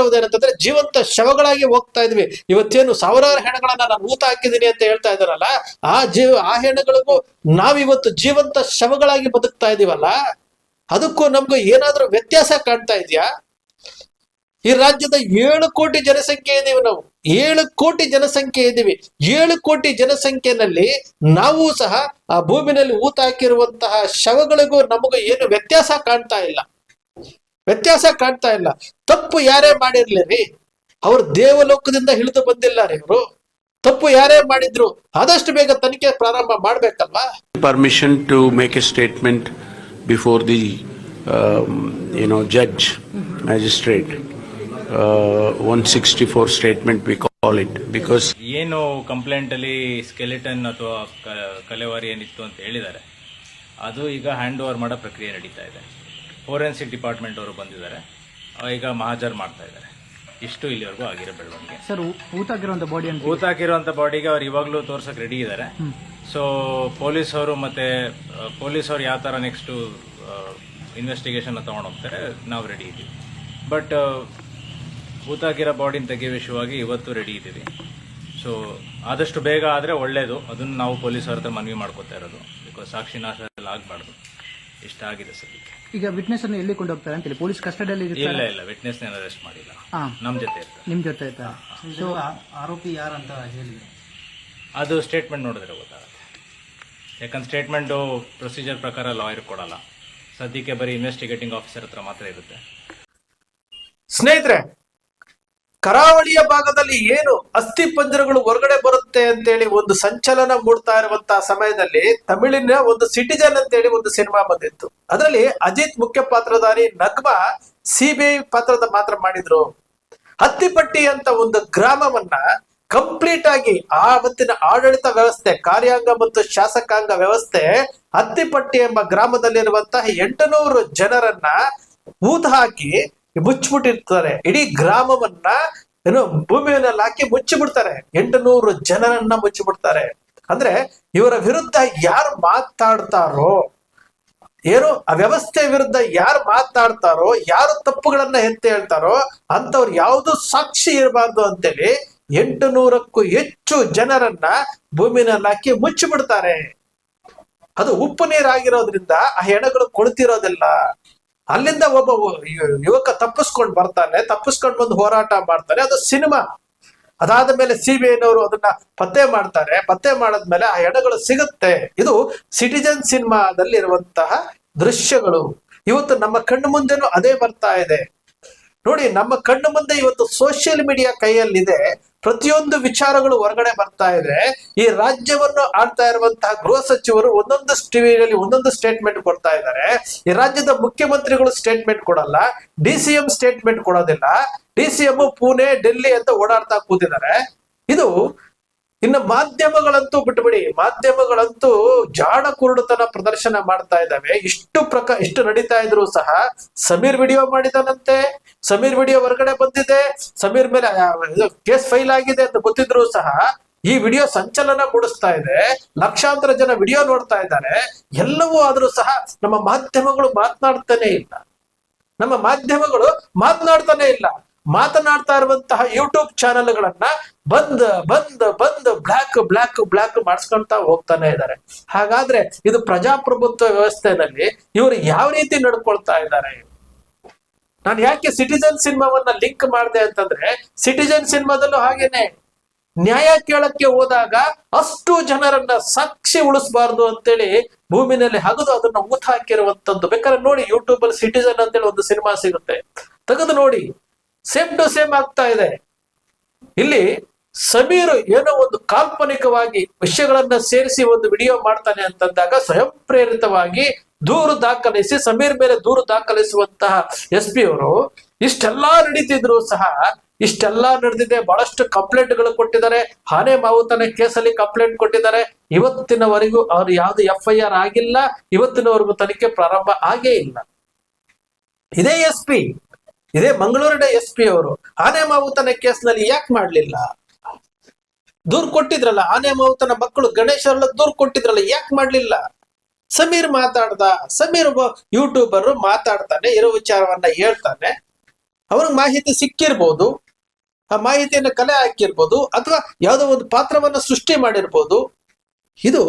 ಇರೋದೇನಂತಂದ್ರೆ ಜೀವಂತ ಶವಗಳಾಗಿ ಹೋಗ್ತಾ ಇದ್ವಿ. ಇವತ್ತೇನು ಸಾವಿರಾರು ಹೆಣಗಳನ್ನ ನಾನು ಊತ ಹಾಕಿದೀನಿ ಅಂತ ಹೇಳ್ತಾ ಇದಾರಲ್ಲ ಆ ಜೀವ ಆ ಹೆಣಗಳಿಗೂ ನಾವಿವತ್ತು ಜೀವಂತ ಶವಗಳಾಗಿ ಬದುಕ್ತಾ ಇದೀವಲ್ಲ, ಅದಕ್ಕೂ ನಮ್ಗೂ ಏನಾದ್ರೂ ವ್ಯತ್ಯಾಸ ಕಾಣ್ತಾ ಇದೆಯಾ? ಈ ರಾಜ್ಯದ ಏಳು ಕೋಟಿ ಜನಸಂಖ್ಯೆ ಇದೀವಿ ನಾವು. ಏಳು ಕೋಟಿ ಜನಸಂಖ್ಯೆ ಇದ್ದೀವಿ ಏಳು ಕೋಟಿ ಜನಸಂಖ್ಯೆನಲ್ಲಿ ನಾವು ಸಹ ಆ ಭೂಮಿನಲ್ಲಿ ಊತ ಹಾಕಿರುವಂತಹ ಶವಗಳಿಗೂ ನಮಗೂ ಏನು ವ್ಯತ್ಯಾಸ ಕಾಣ್ತಾ ಇಲ್ಲ. ವ್ಯತ್ಯಾಸ ಕಾಣ್ತಾ ಇಲ್ಲ. ತಪ್ಪು ಯಾರೇ ಮಾಡಿರ್ಲಿ ರೀ ಅವ್ರು ದೇವಲೋಕದಿಂದ ಹಿಡಿದು ಬಂದಿಲ್ಲ ರೀ ಇವರು. ತಪ್ಪು ಯಾರೇ ಮಾಡಿದ್ರು ಆದಷ್ಟು ಬೇಗ ತನಿಖೆ ಪ್ರಾರಂಭ ಮಾಡ್ಬೇಕಲ್ವಾ? To make a statement before the, um, you know, judge, magistrate. Uh, 164 statement we call it because ಏನು ಕಂಪ್ಲೇಂಟ್ ಅಲ್ಲಿ ಸ್ಕೆಲಿಟನ್ ಅಥವಾ ಕ- ಕಲೆವಾರಿ ಏನಿತ್ತು ಅಂತ ಹೇಳಿದ್ದಾರೆ. ಅದು ಈಗ ಹ್ಯಾಂಡ್ ಓವರ್ ಮಾಡೋ ಪ್ರಕ್ರಿಯೆ ನಡೀತಾ ಇದೆ. ಫೋರೆನ್ಸಿಕ್ ಡಿಪಾರ್ಟ್ಮೆಂಟ್ ಅವರು ಬಂದಿದ್ದಾರೆ. ಈಗ ಮಹಾಜರ್ ಮಾಡ್ತಾ ಇದ್ದಾರೆ. ಇಷ್ಟು ಇಲ್ಲಿವರೆಗೂ ಆಗಿರೋ ಬೆಳವಣಿಗೆ. ಸರ್ ಊತಾಗಿರುವಂತ ಬಾಡಿ ಅಂತ ಊತ ಬಾಡಿಗೆ ಅವ್ರು ಇವಾಗಲೂ ತೋರ್ಸಕ್ ರೆಡಿ ಇದ್ದಾರೆ. ಸೊ ಪೊಲೀಸ್ ಅವರು ಮತ್ತೆ ಪೊಲೀಸ್ ಅವ್ರು ಯಾವ ತರ ನೆಕ್ಸ್ಟ್ ಇನ್ವೆಸ್ಟಿಗೇಷನ್ ತಗೊಂಡು ಹೋಗ್ತಾರೆ ನಾವು ರೆಡಿ ಇದ್ದೀವಿ. ಬಟ್ ಊತಾಕಿರೋ ಬಾಡಿನ ತೆಗೆಯುವ ವಿಷಯವಾಗಿ ಇವತ್ತು ರೆಡಿ ಇದ್ದೀವಿ. ಸೊ ಆದಷ್ಟು ಬೇಗ ಆದರೆ ಒಳ್ಳೇದು. ಅದನ್ನು ನಾವು ಪೊಲೀಸ್ ಅವ್ರ ಹತ್ರ ಮನವಿ ಮಾಡ್ಕೋತಾ ಇರೋದು. ಬಿಕಾಸ್ ಸಾಕ್ಷಿ ನಾಶ ಆಗಬಾರ್ದು. ಇಷ್ಟ ಆಗಿದೆ ಸದ್ಯಕ್ಕೆ. ಈಗ ವಿಟ್ನೆಸ್ ಅನ್ನು ಎಲ್ಲಿ ಕೊಂಡು ಹೋಗ್ತಾರೆ ಅಂತೇಳಿ ಪೊಲೀಸ್ ಕಸ್ಟಡಿಯಲ್ಲಿ ಇಲ್ಲ ಇಲ್ಲ ವಿಟ್ನೆಸ್ನ ಅರೆಸ್ಟ್ ಮಾಡಿಲ್ಲ. ಹಾ. ನಮ್ಮ ಜೊತೆ ಇರ್ತಾರೆ. ನಿಮ್ ಜೊತೆ ಇರ್ತಾರೆ. ಸೊ ಆರೋಪಿ ಯಾರಂತ ಹೇಳಿದ್ರು ಅದು ಸ್ಟೇಟ್ಮೆಂಟ್ ನೋಡಿದ್ರೆ ಗೊತ್ತಾಗುತ್ತೆ. ಯಾಕಂದ್ರೆ ಸ್ಟೇಟ್ಮೆಂಟು ಪ್ರೊಸೀಜರ್ ಪ್ರಕಾರ ಲಾಯರ್ ಕೊಡಲ್ಲ. ಸದ್ಯಕ್ಕೆ ಬರೀ ಇನ್ವೆಸ್ಟಿಗೇಟಿಂಗ್ ಆಫೀಸರ್ ಹತ್ರ ಮಾತ್ರ ಇರುತ್ತೆ. ಸ್ನೇಹಿತರೆ ಕರಾವಳಿಯ ಭಾಗದಲ್ಲಿ ಏನು ಅಸ್ಥಿ ಪಂಜರಗಳು ಹೊರಗಡೆ ಬರುತ್ತೆ ಅಂತೇಳಿ ಒಂದು ಸಂಚಲನ ಮೂಡ್ತಾ ಇರುವಂತಹ ಸಮಯದಲ್ಲಿ ತಮಿಳಿನ ಒಂದು ಸಿಟಿಜನ್ ಅಂತೇಳಿ ಒಂದು ಸಿನಿಮಾ ಬಂದಿತ್ತು. ಅದರಲ್ಲಿ ಅಜಿತ್ ಮುಖ್ಯ ಪಾತ್ರಧಾರಿ ನಗ್ಮಾ ಸಿಬಿಐ ಪಾತ್ರದ ಮಾತ್ರ ಮಾಡಿದ್ರು. ಹತ್ತಿಪಟ್ಟಿ ಅಂತ ಒಂದು ಗ್ರಾಮವನ್ನ ಕಂಪ್ಲೀಟ್ ಆಗಿ ಆವತ್ತಿನ ಆಡಳಿತ ವ್ಯವಸ್ಥೆ, ಕಾರ್ಯಾಂಗ ಮತ್ತು ಶಾಸಕಾಂಗ ವ್ಯವಸ್ಥೆ ಹತ್ತಿಪಟ್ಟಿ ಎಂಬ ಗ್ರಾಮದಲ್ಲಿರುವಂತಹ ಎಂಟುನೂರು ಜನರನ್ನ ಊತ್ ಹಾಕಿ ಮುಚ್ಚಿಬಿಟ್ಟಿರ್ತಾರೆ. ಇಡೀ ಗ್ರಾಮವನ್ನ ಏನು ಭೂಮಿಯನ್ನೆಲ್ಲ ಹಾಕಿ ಮುಚ್ಚಿಬಿಡ್ತಾರೆ. ಎಂಟುನೂರು ಜನರನ್ನ ಮುಚ್ಚಿಬಿಡ್ತಾರೆ. ಅಂದ್ರೆ ಇವರ ವಿರುದ್ಧ ಯಾರು ಮಾತಾಡ್ತಾರೋ, ಏನು ಆ ವ್ಯವಸ್ಥೆ ವಿರುದ್ಧ ಯಾರು ಮಾತಾಡ್ತಾರೋ, ಯಾರು ತಪ್ಪುಗಳನ್ನ ಎತ್ತಿ ಹೇಳ್ತಾರೋ ಅಂತವ್ರು ಯಾವುದು ಸಾಕ್ಷಿ ಇರಬಾರ್ದು ಅಂತೇಳಿ ಎಂಟು ನೂರಕ್ಕೂ ಹೆಚ್ಚು ಜನರನ್ನ ಭೂಮಿನಲ್ಲಿ ಹಾಕಿ ಮುಚ್ಚಿಬಿಡ್ತಾರೆ. ಅದು ಉಪ್ಪು ನೀರಾಗಿರೋದ್ರಿಂದ ಆ ಹೆಣಗಳು ಕೊಳ್ತಿರೋದಿಲ್ಲ. ಅಲ್ಲಿಂದ ಒಬ್ಬ ಯುವಕ ತಪ್ಪಿಸ್ಕೊಂಡು ಬರ್ತಾನೆ, ತಪ್ಪಿಸ್ಕೊಂಡು ಬಂದು ಹೋರಾಟ ಮಾಡ್ತಾನೆ. ಅದು ಸಿನಿಮಾ. ಅದಾದ ಮೇಲೆ ಸಿಬಿಐನವರು ಅದನ್ನ ಪತ್ತೆ ಮಾಡ್ತಾರೆ. ಪತ್ತೆ ಮಾಡಿದ್ಮೇಲೆ ಆ ಎಡಗಳು ಸಿಗುತ್ತೆ. ಇದು ಸಿಟಿಜನ್ ಸಿನಿಮಾದಲ್ಲಿ ಇರುವಂತಹ ದೃಶ್ಯಗಳು. ಇವತ್ತು ನಮ್ಮ ಕಣ್ಣು ಮುಂದೆನೂ ಅದೇ ಬರ್ತಾ ಇದೆ. ನೋಡಿ, ನಮ್ಮ ಕಣ್ಣು ಮುಂದೆ ಇವತ್ತು ಸೋಷಿಯಲ್ ಮೀಡಿಯಾ ಕೈಯಲ್ಲಿದೆ. ಪ್ರತಿಯೊಂದು ವಿಚಾರಗಳು ಹೊರಗಡೆ ಬರ್ತಾ ಇದೆ ಈ ರಾಜ್ಯವನ್ನು ಆಡ್ತಾ ಇರುವಂತಹ ಗೃಹ ಸಚಿವರು ಒಂದೊಂದು ಟಿವಿಯಲ್ಲಿ ಒಂದೊಂದು ಸ್ಟೇಟ್ಮೆಂಟ್ ಕೊಡ್ತಾ ಇದ್ದಾರೆ. ಈ ರಾಜ್ಯದ ಮುಖ್ಯಮಂತ್ರಿಗಳು ಸ್ಟೇಟ್ಮೆಂಟ್ ಕೊಡಲ್ಲ ಡಿ ಸಿ ಎಂ ಸ್ಟೇಟ್ಮೆಂಟ್ ಕೊಡೋದಿಲ್ಲ. D C M Pune, Delhi ಅಂತ ಓಡಾಡ್ತಾ ಕೂತಿದ್ದಾರೆ. ಇದು ಇನ್ನು ಮಾಧ್ಯಮಗಳಂತೂ ಬಿಟ್ಬಿಡಿ, ಮಾಧ್ಯಮಗಳಂತೂ ಜಾಡ ಕುರುಡುತನ ಪ್ರದರ್ಶನ ಮಾಡ್ತಾ ಇದ್ದಾವೆ. ಇಷ್ಟು ಪ್ರಕ, ಇಷ್ಟು ನಡೀತಾ ಇದ್ರು ಸಹ ಸಮೀರ್ ವಿಡಿಯೋ ಮಾಡಿದಾನಂತೆ, ಸಮೀರ್ ವಿಡಿಯೋ ಹೊರಗಡೆ ಬಂದಿದೆ, ಸಮೀರ್ ಮೇಲೆ ಕೇಸ್ ಫೈಲ್ ಆಗಿದೆ ಅಂತ ಗೊತ್ತಿದ್ರು ಸಹ ಈ ವಿಡಿಯೋ ಸಂಚಲನ ಮೂಡಿಸ್ತಾ ಇದೆ. ಲಕ್ಷಾಂತರ ಜನ ವಿಡಿಯೋ ನೋಡ್ತಾ ಇದ್ದಾರೆ. ಎಲ್ಲವೂ ಆದ್ರೂ ಸಹ ನಮ್ಮ ಮಾಧ್ಯಮಗಳು ಮಾತನಾಡ್ತಾನೆ ಇಲ್ಲ. ನಮ್ಮ ಮಾಧ್ಯಮಗಳು ಮಾತನಾಡ್ತಾನೆ ಇಲ್ಲ. ಮಾತನಾಡ್ತಾ ಇರುವಂತಹ ಯೂಟ್ಯೂಬ್ ಚಾನೆಲ್ಗಳನ್ನ ಬಂದ್ ಬಂದ್ ಬಂದ್ ಬ್ಲಾಕ್ ಬ್ಲಾಕ್ ಬ್ಲಾಕ್ ಮಾಡಿಸ್ಕೊಂತ ಹೋಗ್ತಾನೆ ಇದ್ದಾರೆ. ಹಾಗಾದ್ರೆ ಇದು ಪ್ರಜಾಪ್ರಭುತ್ವ ವ್ಯವಸ್ಥೆನಲ್ಲಿ ಇವರು ಯಾವ ರೀತಿ ನಡ್ಕೊಳ್ತಾ ಇದ್ದಾರೆ? ನಾನು ಯಾಕೆ ಸಿಟಿಜನ್ ಸಿನಿಮಾವನ್ನ ಲಿಂಕ್ ಮಾಡಿದೆ ಅಂತಂದ್ರೆ ಸಿಟಿಜನ್ ಸಿನಿಮಾದಲ್ಲೂ ಹಾಗೇನೆ. ನ್ಯಾಯ ಕೇಳಕ್ಕೆ ಹೋದಾಗ ಅಷ್ಟು ಜನರನ್ನ ಸಾಕ್ಷಿ ಉಳಿಸಬಾರ್ದು ಅಂತೇಳಿ ಭೂಮಿನಲ್ಲಿ ಹಗದು ಅದನ್ನ ಊತ ಹಾಕಿರುವಂತದ್ದು. ಬೇಕಾದ್ರೆ ನೋಡಿ ಯೂಟ್ಯೂಬ್ ಅಲ್ಲಿ ಸಿಟಿಜನ್ ಅಂತೇಳಿ ಒಂದು ಸಿನಿಮಾ ಸಿಗುತ್ತೆ. ತೆಗೆದು ನೋಡಿ. ಸೇಮ್ ಟು ಸೇಮ್ ಆಗ್ತಾ ಇದೆ. ಇಲ್ಲಿ ಸಮೀರ್ ಏನೋ ಒಂದು ಕಾಲ್ಪನಿಕವಾಗಿ ವಿಷಯಗಳನ್ನ ಸೇರಿಸಿ ಒಂದು ವಿಡಿಯೋ ಮಾಡ್ತಾನೆ ಅಂತಂದಾಗ ಸ್ವಯಂ ಪ್ರೇರಿತವಾಗಿ ದೂರು ದಾಖಲಿಸಿ, ಸಮೀರ್ ಮೇಲೆ ದೂರು ದಾಖಲಿಸುವಂತಹ ಎಸ್ ಪಿ ಅವರು ಇಷ್ಟೆಲ್ಲಾ ನಡೀತಿದ್ರು ಸಹ, ಇಷ್ಟೆಲ್ಲಾ ನಡೆದಿದೆ, ಬಹಳಷ್ಟು ಕಂಪ್ಲೇಂಟ್ಗಳು ಕೊಟ್ಟಿದ್ದಾರೆ. ಹಾನೆ ಮಾವುತನ ಕೇಸಲ್ಲಿ ಕಂಪ್ಲೇಂಟ್ ಕೊಟ್ಟಿದ್ದಾರೆ. ಇವತ್ತಿನವರೆಗೂ ಅವ್ರು ಯಾವ್ದು ಎಫ್ ಐ ಆರ್ ಆಗಿಲ್ಲ, ಇವತ್ತಿನವರೆಗೂ ತನಿಖೆ ಪ್ರಾರಂಭ ಆಗೇ ಇಲ್ಲ. ಇದೇ ಎಸ್ ಪಿ ಇದೇ ಮಂಗಳೂರಿನ ಎಸ್ ಪಿ ಅವರು, ಆನೆ ಮಾವುತನ ಕೇಸ್ನಲ್ಲಿ ಯಾಕೆ ಮಾಡ್ಲಿಲ್ಲ? ದೂರ್ ಕೊಟ್ಟಿದ್ರಲ್ಲ, ಆನೆ ಮಾವುತನ ಮಕ್ಕಳು ಗಣೇಶ್ ಅವ್ರಲ್ಲ ದೂರ್ ಕೊಟ್ಟಿದ್ರಲ್ಲ, ಯಾಕೆ ಮಾಡ್ಲಿಲ್ಲ? ಸಮೀರ್ ಮಾತಾಡ್ದ, ಸಮೀರ್ ಯೂಟ್ಯೂಬರ್ ಮಾತಾಡ್ತಾನೆ, ಇರೋ ವಿಚಾರವನ್ನ ಹೇಳ್ತಾನೆ. ಅವ್ರಿಗೆ ಮಾಹಿತಿ ಸಿಕ್ಕಿರ್ಬೋದು, ಆ ಮಾಹಿತಿಯನ್ನು ಕಲೆ ಹಾಕಿರ್ಬೋದು, ಅಥವಾ ಯಾವುದೋ ಒಂದು ಪಾತ್ರವನ್ನ ಸೃಷ್ಟಿ ಮಾಡಿರ್ಬೋದು. ಇದು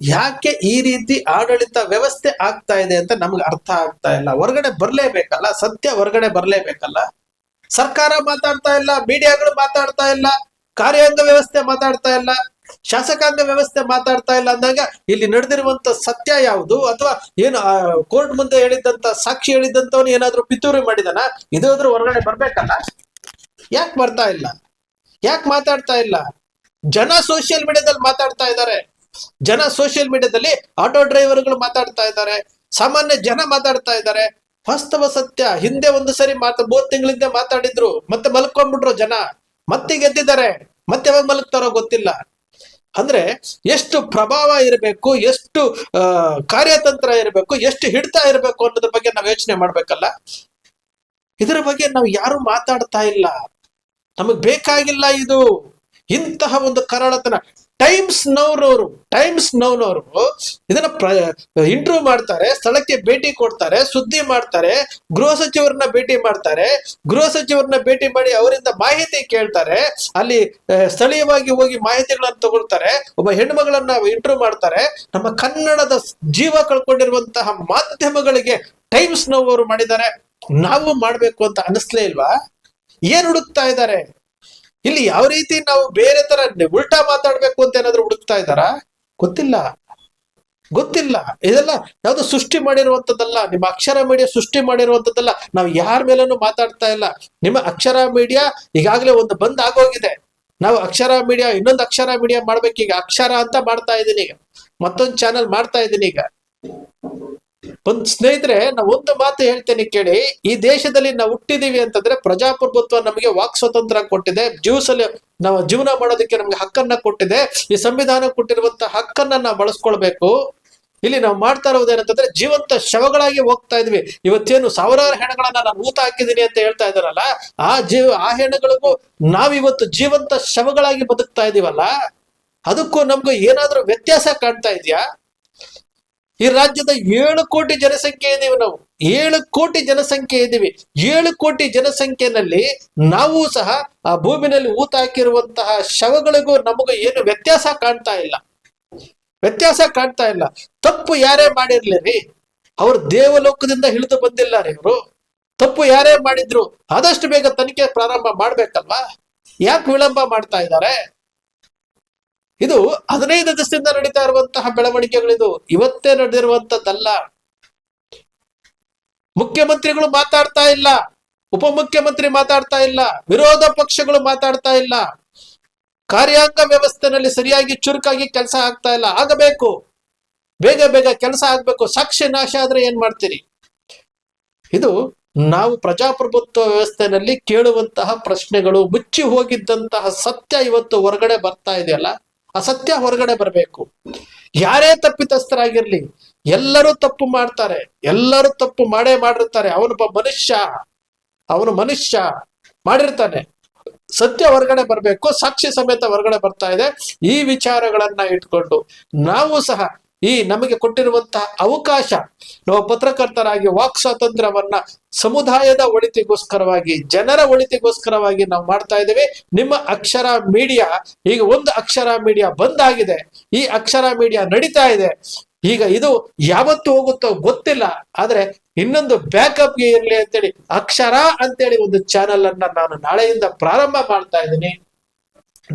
ಯಾಕೆ ಈ ರೀತಿ ಆಡಳಿತ ವ್ಯವಸ್ಥೆ ಆಗ್ತಾ ಇದೆ ಅಂತ ನಮ್ಗೆ ಅರ್ಥ ಆಗ್ತಾ ಇಲ್ಲ? ಹೊರಗಡೆ ಬರಲೇಬೇಕಲ್ಲ? ಸತ್ಯ ಹೊರಗಡೆ ಬರಲೇಬೇಕಲ್ಲ? ಸರ್ಕಾರ ಮಾತಾಡ್ತಾ ಇಲ್ಲ, ಮೀಡಿಯಾಗಳು ಮಾತಾಡ್ತಾ ಇಲ್ಲ, ಕಾರ್ಯಾಂಗ ವ್ಯವಸ್ಥೆ ಮಾತಾಡ್ತಾ ಇಲ್ಲ, ಶಾಸಕಾಂಗ ವ್ಯವಸ್ಥೆ ಮಾತಾಡ್ತಾ ಇಲ್ಲ ಅಂದಾಗ ಇಲ್ಲಿ ನಡೆದಿರುವಂತ ಸತ್ಯ ಯಾವುದು? ಅಥವಾ ಏನು ಕೋರ್ಟ್ ಮುಂದೆ ಹೇಳಿದ್ದಂತ ಸಾಕ್ಷಿ ಹೇಳಿದಂತವನು ಏನಾದ್ರು ಪಿತೂರಿ ಮಾಡಿದಾನ? ಇದಾದ್ರೂ ಹೊರಗಡೆ ಬರ್ಬೇಕಲ್ಲ? ಯಾಕೆ ಬರ್ತಾ ಇಲ್ಲ? ಯಾಕೆ ಮಾತಾಡ್ತಾ ಇಲ್ಲ? ಜನ ಸೋಷಿಯಲ್ ಮೀಡಿಯಾದಲ್ಲಿ ಮಾತಾಡ್ತಾ ಇದ್ದಾರೆ. ಜನ ಸೋಷಿಯಲ್ ಮೀಡಿಯಾದಲ್ಲಿ ಆಟೋ ಡ್ರೈವರ್ಗಳು ಮಾತಾಡ್ತಾ ಇದ್ದಾರೆ. ಸಾಮಾನ್ಯ ಜನ ಮಾತಾಡ್ತಾ ಇದ್ದಾರೆ. ವಾಸ್ತವ ಸತ್ಯ. ಹಿಂದೆ ಒಂದು ಸರಿ ಮಾತು ಮೂರ್ ತಿಂಗಳಿಂದ ಮಾತಾಡಿದ್ರು. ಮತ್ತೆ ಮಲ್ಕೊಂಡ್ಬಿಟ್ರು ಜನ. ಮತ್ತೆ ಗೆದ್ದಿದ್ದಾರೆ. ಮತ್ತೆ ಯಾವಾಗ ಮಲಗ್ತಾರೋ ಗೊತ್ತಿಲ್ಲ. ಅಂದ್ರೆ ಎಷ್ಟು ಪ್ರಭಾವ ಇರಬೇಕು, ಎಷ್ಟು ಕಾರ್ಯತಂತ್ರ ಇರಬೇಕು, ಎಷ್ಟು ಹಿಡ್ತಾ ಇರಬೇಕು ಅನ್ನೋದ್ರ ಬಗ್ಗೆ ನಾವು ಯೋಚನೆ ಮಾಡ್ಬೇಕಲ್ಲ. ಇದರ ಬಗ್ಗೆ ನಾವು ಯಾರು ಮಾತಾಡ್ತಾ ಇಲ್ಲ. ನಮಗ್ ಬೇಕಾಗಿಲ್ಲ ಇದು. ಇಂತಹ ಒಂದು ಕರಾಳತನ. ಟೈಮ್ಸ್ ನೌನವರು ಟೈಮ್ಸ್ ನೌನವರು ಇದನ್ನ ಇಂಟರ್ವ್ಯೂ ಮಾಡ್ತಾರೆ, ಸ್ಥಳಕ್ಕೆ ಭೇಟಿ ಕೊಡ್ತಾರೆ, ಸುದ್ದಿ ಮಾಡ್ತಾರೆ, ಗೃಹ ಸಚಿವರನ್ನ ಭೇಟಿ ಮಾಡ್ತಾರೆ, ಗೃಹ ಸಚಿವರನ್ನ ಭೇಟಿ ಮಾಡಿ ಅವರಿಂದ ಮಾಹಿತಿ ಕೇಳ್ತಾರೆ, ಅಲ್ಲಿ ಸ್ಥಳೀಯವಾಗಿ ಹೋಗಿ ಮಾಹಿತಿಗಳನ್ನ ತಗೊಳ್ತಾರೆ, ಒಬ್ಬ ಹೆಣ್ಮಗಳನ್ನ ಇಂಟರ್ವ್ಯೂ ಮಾಡ್ತಾರೆ, ನಮ್ಮ ಕನ್ನಡದ ಜೀವ ಕಳ್ಕೊಂಡಿರುವಂತಹ ಮಾಧ್ಯಮಗಳಿಗೆ ಟೈಮ್ಸ್ ನೋವರು ಮಾಡಿದ್ದಾರೆ. ನಾವು ಮಾಡ್ಬೇಕು ಅಂತ ಅನಿಸ್ಲೇ ಇಲ್ವಾ? ಏನ್ ಹುಡುಕ್ತಾ ಇದ್ದಾರೆ? ಇಲ್ಲಿ ಯಾವ ರೀತಿ ನಾವು ಬೇರೆ ತರ ಉಲ್ಟಾ ಮಾತಾಡ್ಬೇಕು ಅಂತ ಏನಾದ್ರು ಹುಡುಕ್ತಾ ಇದ್ದಾರಾ? ಗೊತ್ತಿಲ್ಲ. ಗೊತ್ತಿಲ್ಲ. ಇದೆಲ್ಲ ಯಾವ್ದು ಸೃಷ್ಟಿ ಮಾಡಿರುವಂತದ್ದಲ್ಲ ನಿಮ್ಮ ಅಕ್ಷರ ಮೀಡಿಯಾ ಸೃಷ್ಟಿ ಮಾಡಿರುವಂತದ್ದಲ್ಲ ನಾವು ಯಾರ ಮೇಲೂ ಮಾತಾಡ್ತಾ ಇಲ್ಲ. ನಿಮ್ಮ ಅಕ್ಷರ ಮೀಡಿಯಾ ಈಗಾಗಲೇ ಒಂದು ಬಂದ್ ಆಗೋಗಿದೆ. ನಾವು ಅಕ್ಷರ ಮೀಡಿಯಾ, ಇನ್ನೊಂದು ಅಕ್ಷರ ಮೀಡಿಯಾ ಮಾಡ್ಬೇಕೀಗ ಅಕ್ಷರ ಅಂತ ಮಾಡ್ತಾ ಇದ್ದೀನಿ ಈಗ ಮತ್ತೊಂದು ಚಾನೆಲ್ ಮಾಡ್ತಾ ಇದ್ದೀನಿ ಈಗ. ಒಂದ್ ಸ್ನೇಹಿತರೆ, ನಾವು ಒಂದು ಮಾತು ಹೇಳ್ತೇನೆ ಕೇಳಿ. ಈ ದೇಶದಲ್ಲಿ ನಾವು ಹುಟ್ಟಿದೀವಿ ಅಂತಂದ್ರೆ ಪ್ರಜಾಪ್ರಭುತ್ವ ನಮಗೆ ವಾಕ್ ಸ್ವತಂತ್ರ ಕೊಟ್ಟಿದೆ. ಜೀವಿಸಲು, ನಾವು ಜೀವನ ಮಾಡೋದಕ್ಕೆ ನಮ್ಗೆ ಹಕ್ಕನ್ನ ಕೊಟ್ಟಿದೆ. ಈ ಸಂವಿಧಾನ ಕೊಟ್ಟಿರುವಂತ ಹಕ್ಕನ್ನ ನಾವು ಬಳಸ್ಕೊಳ್ಬೇಕು. ಇಲ್ಲಿ ನಾವು ಮಾಡ್ತಾ ಇರೋದೇನಂತಂದ್ರೆ ಜೀವಂತ ಶವಗಳಾಗಿ ಹೋಗ್ತಾ ಇದ್ವಿ. ಇವತ್ತೇನು ಸಾವಿರಾರು ಹೆಣಗಳನ್ನ ನಾನು ಊತ ಹಾಕಿದೀನಿ ಅಂತ ಹೇಳ್ತಾ ಇದಾರಲ್ಲ ಆ ಜೀವ, ಆ ಹೆಣಗಳಿಗೂ ನಾವಿವತ್ತು ಜೀವಂತ ಶವಗಳಾಗಿ ಬದುಕ್ತಾ ಇದೀವಲ್ಲ, ಅದಕ್ಕೂ ನಮ್ಗೂ ಏನಾದ್ರೂ ವ್ಯತ್ಯಾಸ ಕಾಣ್ತಾ ಇದೆಯಾ? ಈ ರಾಜ್ಯದ ಏಳು ಕೋಟಿ ಜನಸಂಖ್ಯೆ ಇದ್ದೀವಿ ನಾವು. ಏಳು ಕೋಟಿ ಜನಸಂಖ್ಯೆ ಇದ್ದೀವಿ ಏಳು ಕೋಟಿ ಜನಸಂಖ್ಯೆನಲ್ಲಿ ನಾವು ಸಹ ಆ ಭೂಮಿನಲ್ಲಿ ಊತ ಹಾಕಿರುವಂತಹ ಶವಗಳಿಗೂ ನಮಗೂ ಏನು ವ್ಯತ್ಯಾಸ ಕಾಣ್ತಾ ಇಲ್ಲ. ವ್ಯತ್ಯಾಸ ಕಾಣ್ತಾ ಇಲ್ಲ. ತಪ್ಪು ಯಾರೇ ಮಾಡಿರ್ಲಿ ರೀ ಅವ್ರು ದೇವಲೋಕದಿಂದ ಹಿಡಿದು ಬಂದಿಲ್ಲ ರೀ ಇವರು. ತಪ್ಪು ಯಾರೇ ಮಾಡಿದ್ರು, ಆದಷ್ಟು ಬೇಗ ತನಿಖೆ ಪ್ರಾರಂಭ ಮಾಡ್ಬೇಕಲ್ವಾ? ಯಾಕೆ ವಿಳಂಬ ಮಾಡ್ತಾ ಇದ್ದಾರೆ? ಇದು ಹದಿನೈದು ದಿವಸದಿಂದ ನಡೀತಾ ಇರುವಂತಹ ಬೆಳವಣಿಗೆಗಳಿದು. ಇವತ್ತೇ ನಡೆದಿರುವಂತದ್ದಲ್ಲ ಮುಖ್ಯಮಂತ್ರಿಗಳು ಮಾತಾಡ್ತಾ ಇಲ್ಲ. ಉಪಮುಖ್ಯಮಂತ್ರಿ ಮಾತಾಡ್ತಾ ಇಲ್ಲ. ವಿರೋಧ ಪಕ್ಷಗಳು ಮಾತಾಡ್ತಾ ಇಲ್ಲ. ಕಾರ್ಯಾಂಗ ವ್ಯವಸ್ಥೆನಲ್ಲಿ ಸರಿಯಾಗಿ ಚುರುಕಾಗಿ ಕೆಲಸ ಆಗ್ತಾ ಇಲ್ಲ. ಆಗಬೇಕು. ಬೇಗ ಬೇಗ ಕೆಲಸ ಆಗ್ಬೇಕು. ಸಾಕ್ಷಿ ನಾಶ ಆದ್ರೆ ಏನ್ ಮಾಡ್ತೀರಿ? ಇದು ನಾವು ಪ್ರಜಾಪ್ರಭುತ್ವ ವ್ಯವಸ್ಥೆನಲ್ಲಿ ಕೇಳುವಂತಹ ಪ್ರಶ್ನೆಗಳು, ಮುಚ್ಚಿ ಹೋಗಿದ್ದಂತಹ ಸತ್ಯ ಇವತ್ತು ಹೊರಗಡೆ ಬರ್ತಾ ಇದೆಯಲ್ಲ? ಆ ಸತ್ಯ ಹೊರಗಡೆ ಬರಬೇಕು. ಯಾರೇ ತಪ್ಪಿತಸ್ಥರಾಗಿರ್ಲಿ, ಎಲ್ಲರೂ ತಪ್ಪು ಮಾಡ್ತಾರೆ, ಎಲ್ಲರೂ ತಪ್ಪು ಮಾಡೇ ಮಾಡಿರ್ತಾರೆ. ಅವನೊಬ್ಬ ಮನುಷ್ಯ, ಅವನು ಮನುಷ್ಯ ಮಾಡಿರ್ತಾನೆ. ಸತ್ಯ ಹೊರಗಡೆ ಬರಬೇಕು, ಸಾಕ್ಷಿ ಸಮೇತ ಹೊರಗಡೆ ಬರ್ತಾ ಇದೆ. ಈ ವಿಚಾರಗಳನ್ನ ಇಟ್ಕೊಂಡು ನಾವು ಸಹ ಈ ನಮಗೆ ಕೊಟ್ಟಿರುವಂತಹ ಅವಕಾಶ, ನಾವು ಪತ್ರಕರ್ತರಾಗಿ ವಾಕ್ ಸ್ವಾತಂತ್ರ್ಯವನ್ನ ಸಮುದಾಯದ ಒಳಿತಿಗೋಸ್ಕರವಾಗಿ, ಜನರ ಒಳಿತಿಗೋಸ್ಕರವಾಗಿ ನಾವು ಮಾಡ್ತಾ ಇದ್ದೇವೆ. ನಿಮ್ಮ ಅಕ್ಷರ ಮೀಡಿಯಾ, ಈಗ ಒಂದು ಅಕ್ಷರ ಮೀಡಿಯಾ ಬಂದಾಗಿದೆ. ಈ ಅಕ್ಷರ ಮೀಡಿಯಾ ನಡೀತಾ ಇದೆ. ಈಗ ಇದು ಯಾವತ್ತು ಹೋಗುತ್ತೋ ಗೊತ್ತಿಲ್ಲ. ಆದ್ರೆ ಇನ್ನೊಂದು ಬ್ಯಾಕಪ್ಗೆ ಅಂತ ಅಂತೇಳಿ, ಅಕ್ಷರ ಅಂತೇಳಿ ಒಂದು ಚಾನೆಲ್ ಅನ್ನ ನಾನು ನಾಳೆಯಿಂದ ಪ್ರಾರಂಭ ಮಾಡ್ತಾ ಇದ್ದೀನಿ.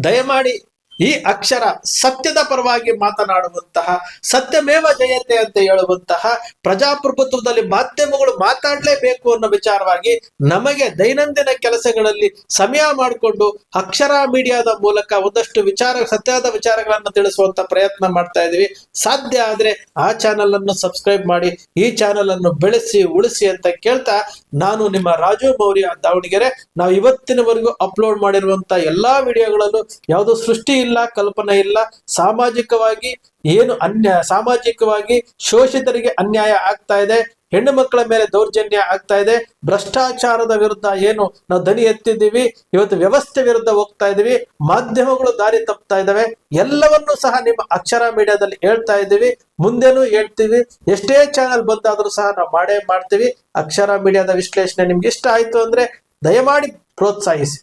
ದಯಮಾಡಿ ಈ ಅಕ್ಷರ ಸತ್ಯದ ಪರವಾಗಿ ಮಾತನಾಡುವಂತಹ ಸತ್ಯಮೇವ ಜಯತೆ ಅಂತ ಹೇಳುವಂತಹ ಪ್ರಜಾಪ್ರಭುತ್ವದಲ್ಲಿ ಮಾಧ್ಯಮಗಳು ಮಾತಾಡಲೇಬೇಕು ಅನ್ನೋ ವಿಚಾರವಾಗಿ ನಮಗೆ ದೈನಂದಿನ ಕೆಲಸಗಳಲ್ಲಿ ಸಮಯ ಮಾಡಿಕೊಂಡು ಅಕ್ಷರ ಮೀಡಿಯಾದ ಮೂಲಕ ಒಂದಷ್ಟು ವಿಚಾರ ಸತ್ಯದ ವಿಚಾರಗಳನ್ನ ತಿಳಿಸುವಂತ ಪ್ರಯತ್ನ ಮಾಡ್ತಾ ಇದೀವಿ. ಸಾಧ್ಯ ಆದ್ರೆ ಆ ಚಾನೆಲ್ ಅನ್ನು ಸಬ್ಸ್ಕ್ರೈಬ್ ಮಾಡಿ, ಈ ಚಾನೆಲ್ ಅನ್ನು ಬೆಳೆಸಿ, ಉಳಿಸಿ ಅಂತ ಕೇಳ್ತಾ ನಾನು ನಿಮ್ಮ ರಾಜು ಮೌರ್ಯ ದಾವಣಗೆರೆ. ನಾವು ಇವತ್ತಿನವರೆಗೂ ಅಪ್ಲೋಡ್ ಮಾಡಿರುವಂತ ಎಲ್ಲಾ ವಿಡಿಯೋಗಳಲ್ಲೂ ಯಾವುದೋ ಸೃಷ್ಟಿ ಇಲ್ಲ ಕಲ್ಪನೆ ಇಲ್ಲ. ಸಾಮಾಜಿಕವಾಗಿ ಏನು ಅನ್ಯ, ಸಾಮಾಜಿಕವಾಗಿ ಶೋಷಿತರಿಗೆ ಅನ್ಯಾಯ ಆಗ್ತಾ ಇದೆ. ಹೆಣ್ಣು ಮಕ್ಕಳ ಮೇಲೆ ದೌರ್ಜನ್ಯ ಆಗ್ತಾ ಇದೆ. ಭ್ರಷ್ಟಾಚಾರದ ವಿರುದ್ಧ ಏನು ನಾವು ದನಿ ಎತ್ತಿದ್ದೀವಿ, ಇವತ್ತು ವ್ಯವಸ್ಥೆ ವಿರುದ್ಧ ಹೋಗ್ತಾ ಇದೀವಿ, ಮಾಧ್ಯಮಗಳು ದಾರಿ ತಪ್ತಾ ಇದಾವೆ ಎಲ್ಲವನ್ನೂ ಸಹ ನಿಮ್ಮ ಅಕ್ಷರ ಮೀಡಿಯಾದಲ್ಲಿ ಹೇಳ್ತಾ ಇದ್ದೀವಿ. ಮುಂದೆನೂ ಹೇಳ್ತೀವಿ. ಎಷ್ಟೇ ಚಾನೆಲ್ ಬಂದಾದ್ರೂ ಸಹ ನಾವು ಮಾಡೇ ಮಾಡ್ತೀವಿ. ಅಕ್ಷರ ಮೀಡಿಯಾದ ವಿಶ್ಲೇಷಣೆ ನಿಮ್ಗೆ ಇಷ್ಟ ಆಯ್ತು ಅಂದ್ರೆ ದಯಮಾಡಿ ಪ್ರೋತ್ಸಾಹಿಸಿ.